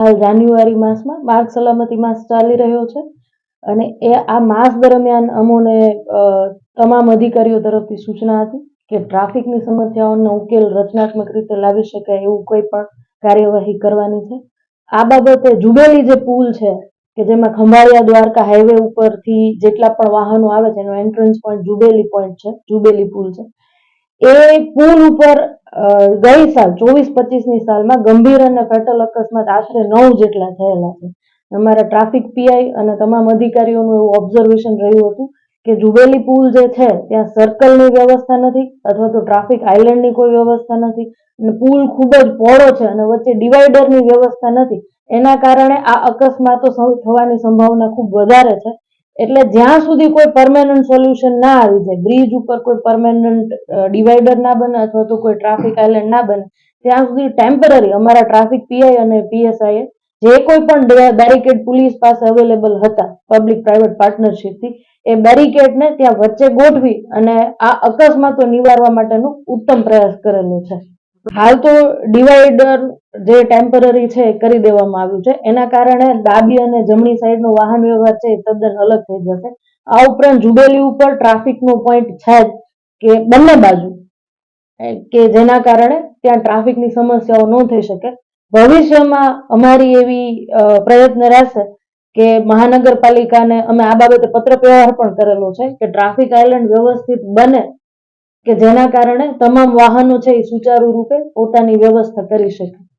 હાલ જાન્યુઆરી માસમાં માર્ગ સલામતી માસ ચાલી રહ્યો છે અને એ આ માસ દરમિયાન અમોને તમામ અધિકારીઓ તરફથી સૂચના હતી કે ટ્રાફિકની સમસ્યાઓનો ઉકેલ રચનાત્મક રીતે લાવી શકાય એવું કોઈ પણ કાર્યવાહી કરવાની છે. આ બાબતે જુબેલી જે પુલ છે કે જેમાં ખંભાળિયા દ્વારકા હાઈવે ઉપરથી જેટલા પણ વાહનો આવે છે એનો એન્ટ્રન્સ પોઈન્ટ જુબેલી પોઈન્ટ છે, જુબેલી પુલ છે. એ પુલ ઉપર ગઈ સાલ, ચોવીસ પચીસની સાલમાં ગંભીર અને ફેટલ અકસ્માત આશરે નવ જેટલા થયેલા છે. અમારા ટ્રાફિક પીઆઈ અને તમામ અધિકારીઓનું એવું ઓબ્ઝર્વેશન રહ્યું હતું કે જુબેલી પુલ જે છે, ત્યાં સર્કલની વ્યવસ્થા નથી અથવા તો ટ્રાફિક આઇલેન્ડની કોઈ વ્યવસ્થા નથી. અને પુલ ખૂબ જ પહોળો છે અને વચ્ચે ડિવાઈડરની વ્યવસ્થા નથી. એના કારણે આ અકસ્માતો થવાની સંભાવના ખૂબ વધારે છે. એટલે જ્યાં સુધી કોઈ પરમેનન્ટ સોલ્યુશન ના આવી જાય બ્રિજ ઉપર કોઈ પરમેનન્ટ ડિવાઈડર ના બને અથવા તો કોઈ ટ્રાફિક આઇલેન્ડ ના બને, ત્યાં સુધી ટેમ્પરરી અમારા ટ્રાફિક પીઆઈ અને પીએસઆઈ જે કોઈ પણ બેરિકેડ પોલીસ પાસે અવેલેબલ હતા પબ્લિક પ્રાઇવેટ પાર્ટનરશીપથી એ બેરિકેડને ત્યાં વચ્ચે ગોઠવી અને આ અકસ્માતો નિવારવા માટેનો ઉત્તમ પ્રયાસ કરેલો છે. હાલ તો ડિવાઈડર જે ટેમ્પરરી છે કરી દેવામાં આવ્યું છે. એના કારણે ડાબી અને જમણી સાઈડનો વાહન વ્યવહાર છે એ તદ્દન અલગ થઈ જશે. આ ઉપરાંત જુબેલી ઉપર ટ્રાફિકનો પોઈન્ટ છે જ કે બંને બાજુ કે જેના કારણે ત્યાં ટ્રાફિકની સમસ્યાઓ ન થઈ શકે. ભવિષ્યમાં અમારી એવી પ્રયત્ન રહેશે કે મહાનગરપાલિકાને અમે આ બાબતે પત્ર વ્યવહાર પણ કરેલો છે કે ટ્રાફિક આઇલેન્ડ વ્યવસ્થિત બને કે જેના કારણે તમામ વાહનો છે એ સુચારુ રૂપે પોતાની વ્યવસ્થા કરી શકે.